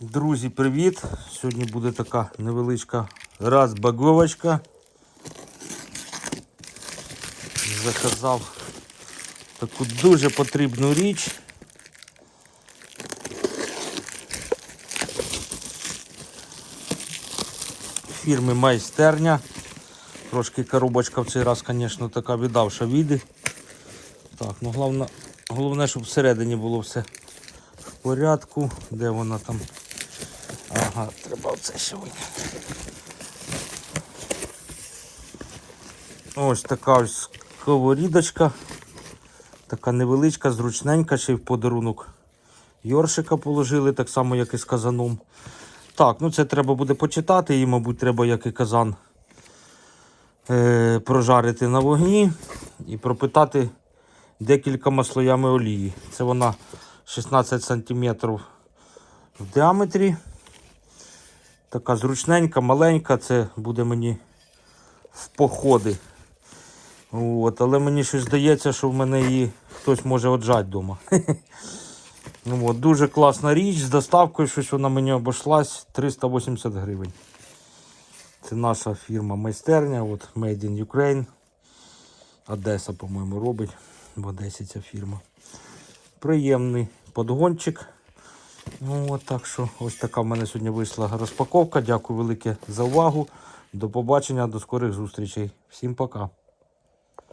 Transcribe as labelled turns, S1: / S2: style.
S1: Друзі, привіт! Сьогодні буде така невеличка розбаговочка. Заказав таку дуже потрібну річ. Фірми майстерня. Трошки коробочка в цей раз, звісно, така віддавша віди. Так, ну головне, головне, щоб всередині було все в порядку. Де вона там? Ага, треба оце ще виняти. Ось така ось сковорідочка. Така невеличка, зручненька, ще й в подарунок. Йоршика положили, так само, як і з казаном. Так, ну це треба буде почитати, її, мабуть, треба, як і казан, е, прожарити на вогні і пропитати декількома слоями олії. Це вона 16 см в діаметрі. Така зручненька, маленька, це буде мені в походи. От, але мені щось здається, що в мене її хтось може отжати вдома. Ну, от, дуже класна річ з доставкою, щось вона мені обійшлась 380 гривень. Це наша фірма майстерня, от Made in Ukraine. Одеса, по-моєму, робить. В Одесі ця фірма. Приємний подгончик. Ну, от так що ось така в мене сьогодні вийшла розпаковка. Дякую велике за увагу. До побачення, до скорих зустрічей. Всім пока.